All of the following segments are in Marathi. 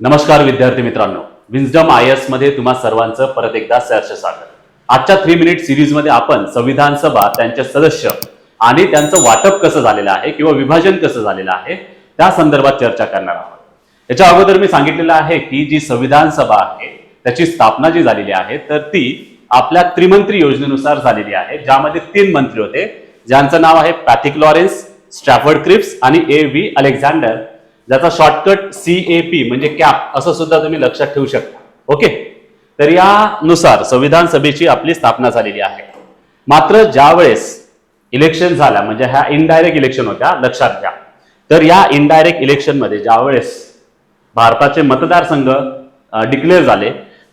नमस्कार विद्यार्थी मित्रांनो. विन्झडम आय एसमध्ये तुम्हा सर्वांचं परत एकदा सहर्ष स्वागत. आजच्या थ्री मिनिट सिरीजमध्ये आपण संविधान सभा त्यांचे सदस्य आणि त्यांचं वाटप कसं झालेलं आहे किंवा विभाजन कसं झालेलं आहे त्या संदर्भात चर्चा करणार आहोत. याच्या अगोदर मी सांगितलेलं आहे की जी संविधान सभा आहे त्याची स्थापना जी झालेली आहे तर ती आपल्या त्रिमंत्री योजनेनुसार झालेली आहे ज्यामध्ये तीन मंत्री होते. ज्यांचं नाव आहे पॅथिक लॉरेन्स स्टॅफर्ड क्रिप्स आणि ए व्ही अलेक्झांडर. ज्याचा शॉर्टकट सी ए पी म्हणजे कॅप असं सुद्धा तुम्ही लक्षात ठेवू शकता. ओके तर यानुसार संविधान सभेची आपली स्थापना झालेली आहे. मात्र ज्या वेळेस इलेक्शन झाल्या म्हणजे ह्या इनडायरेक्ट इलेक्शन होत्या लक्षात घ्या. तर या इनडायरेक्ट इलेक्शनमध्ये ज्या वेळेस भारताचे मतदारसंघ डिक्लेअर झाले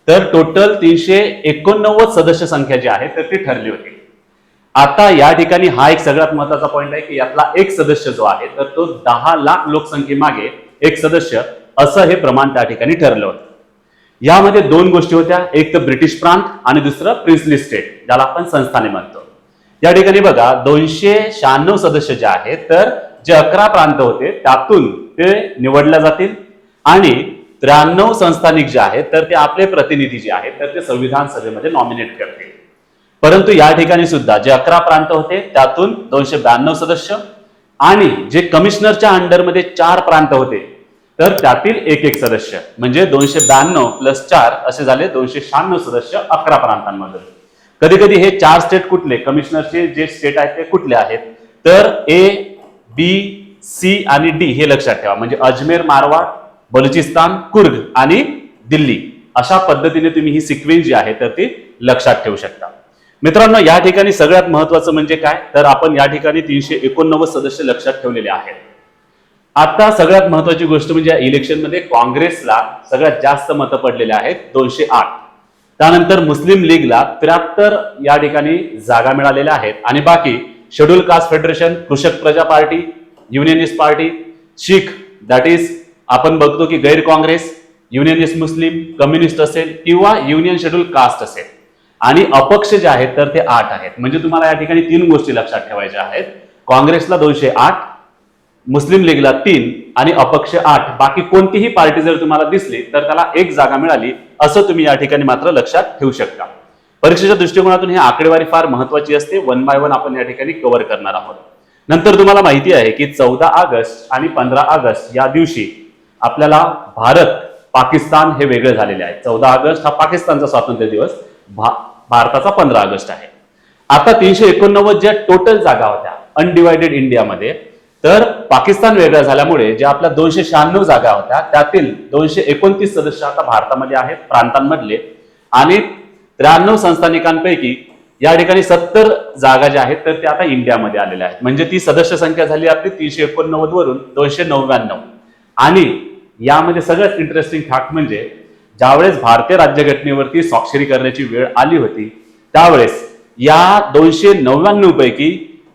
तर टोटल तीनशे एकोणनव्वद सदस्य संख्या जी आहे तर ती ठरली होती. आता या ठिकाणी हा एक सगळ्यात महत्त्वाचा पॉईंट आहे की यातला एक सदस्य जो आहे तर तो दहा लाख लोकसंख्येमागे एक सदस्य असं हे प्रमाण त्या ठिकाणी ठरलं होतं. यामध्ये दोन गोष्टी होत्या. एक तर ब्रिटिश प्रांत आणि दुसरं प्रिन्सली स्टेट ज्याला आपण संस्थाने म्हणतो. या ठिकाणी बघा दोनशे शहाण्णव सदस्य जे आहेत तर जे अकरा प्रांत होते त्यातून ते निवडल्या जातील. आणि त्र्याण्णव संस्थानिक जे आहेत तर ते आपले प्रतिनिधी जे आहेत तर ते संविधान सभेमध्ये नॉमिनेट करतील. परंतु या ठिकाणी सुद्धा जे अकरा प्रांत होते त्यातून दोनशे ब्याण्णव सदस्य आणि जे कमिशनरच्या अंडरमध्ये चार प्रांत होते तर त्यातील एक एक सदस्य म्हणजे दोनशे ब्याण्णव प्लस चार असे झाले दोनशे शहाण्णव सदस्य अकरा प्रांतांमधून कधी कधी हे चार स्टेट कुठले? कमिशनरचे जे स्टेट आहेत ते कुठले आहेत? तर ए बी सी आणि डी हे लक्षात ठेवा. म्हणजे अजमेर मारवाड बलुचिस्तान कुर्ग आणि दिल्ली. अशा पद्धतीने तुम्ही ही सिक्वेन्स जी आहे तर ती लक्षात ठेवू शकता. मित्रांनो या ठिकाणी सगळ्यात महत्वाचं म्हणजे काय? तर आपण या ठिकाणी तीनशे एकोणनव्वद सदस्य लक्षात ठेवलेले आहेत. आता सगळ्यात महत्वाची गोष्ट म्हणजे या इलेक्शनमध्ये काँग्रेसला सगळ्यात जास्त मतं पडलेले आहेत दोनशे आठ. त्यानंतर मुस्लिम लीगला त्र्याहत्तर या ठिकाणी जागा मिळालेल्या आहेत. आणि बाकी schedule caste federation Krishak Praja party unionist party Sikh that is आपण बघतो की गैर काँग्रेस युनियनिस्ट मुस्लिम कम्युनिस्ट असेल किंवा युनियन शेड्यूल कास्ट असेल. आणि अपक्ष जे आहेत तर ते आठ आहेत. म्हणजे तुम्हाला या ठिकाणी तीन गोष्टी लक्षात ठेवायच्या आहेत. काँग्रेसला दोनशे आठ मुस्लिम लीगला तीन आणि अपक्ष आठ. बाकी कोणतीही पार्टी जर तुम्हाला दिसली तर त्याला एक जागा मिळाली असं तुम्ही या ठिकाणी मात्र लक्षात ठेवू शकता. परीक्षेच्या दृष्टिकोनातून ही आकडेवारी फार महत्वाची असते. वन बाय वन आपण या ठिकाणी कव्हर करणार आहोत. नंतर तुम्हाला माहिती आहे की चौदा ऑगस्ट आणि पंधरा ऑगस्ट या दिवशी आपल्याला भारत पाकिस्तान हे वेगळे झालेले आहे. चौदा ऑगस्ट हा पाकिस्तानचा स्वातंत्र्य दिवस. भा- भारताचा पंधरा ऑगस्ट आहे. आता तीनशे एकोणनव्वद ज्या टोटल जागा होत्या अनडिवायडेड इंडियामध्ये तर पाकिस्तान वेगळा झाल्यामुळे ज्या आपल्या दोनशे शहाण्णव जागा होत्या त्यातील दोनशे एकोणतीस सदस्य आता भारतामध्ये आहेत प्रांतांमधले आणि त्र्याण्णव संस्थानिकांपैकी या ठिकाणी सत्तर जागा ज्या आहेत तर त्या आता इंडियामध्ये आलेल्या आहेत. म्हणजे ती सदस्य संख्या झाली आपली तीनशे एकोणनव्वद वरून दोनशे नव्याण्णव. आणि यामध्ये सगळ्यात इंटरेस्टिंग फॅक्ट म्हणजे ज्यावेळेस भारतीय राज्यघटनेवरती स्वाक्षरी करण्याची वेळ आली होती त्यावेळेस या दोनशे नव्याण्णव पैकी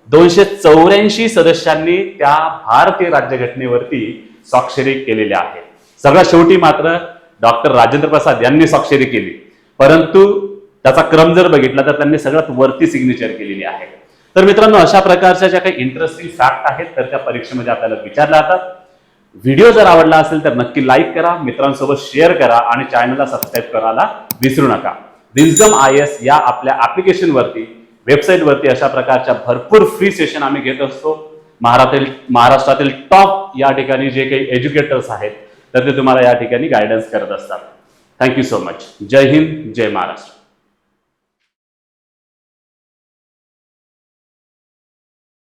दोनशे चौऱ्याऐंशी सदस्यांनी त्या भारतीय राज्यघटनेवरती स्वाक्षरी केलेल्या आहेत. सगळ्यात शेवटी मात्र डॉक्टर राजेंद्र प्रसाद यांनी स्वाक्षरी केली. परंतु त्याचा क्रम जर बघितला तर त्यांनी सगळ्यात वरती सिग्नेचर केलेली आहे. तर मित्रांनो अशा प्रकारच्या ज्या काही इंटरेस्टिंग फॅक्ट आहेत तर त्या परीक्षेमध्ये आपल्याला विचारल्या जातात. व्हिडिओ जर आवडला असेल तर नक्की लाईक करा मित्रांसोबत शेअर करा आणि चॅनलला सबस्क्राईब करायला विसरू नका. विन्झम आय एस या आपल्या ॲप्लिकेशनवरती वेबसाईटवरती अशा प्रकारच्या भरपूर फ्री सेशन आम्ही घेत असतो. महाराष्ट्रातील महाराष्ट्रातील टॉप या ठिकाणी जे काही एज्युकेटर्स आहेत तर ते तुम्हाला या ठिकाणी गायडन्स करत असतात. थँक्यू सो मच जय हिंद जय महाराष्ट्र.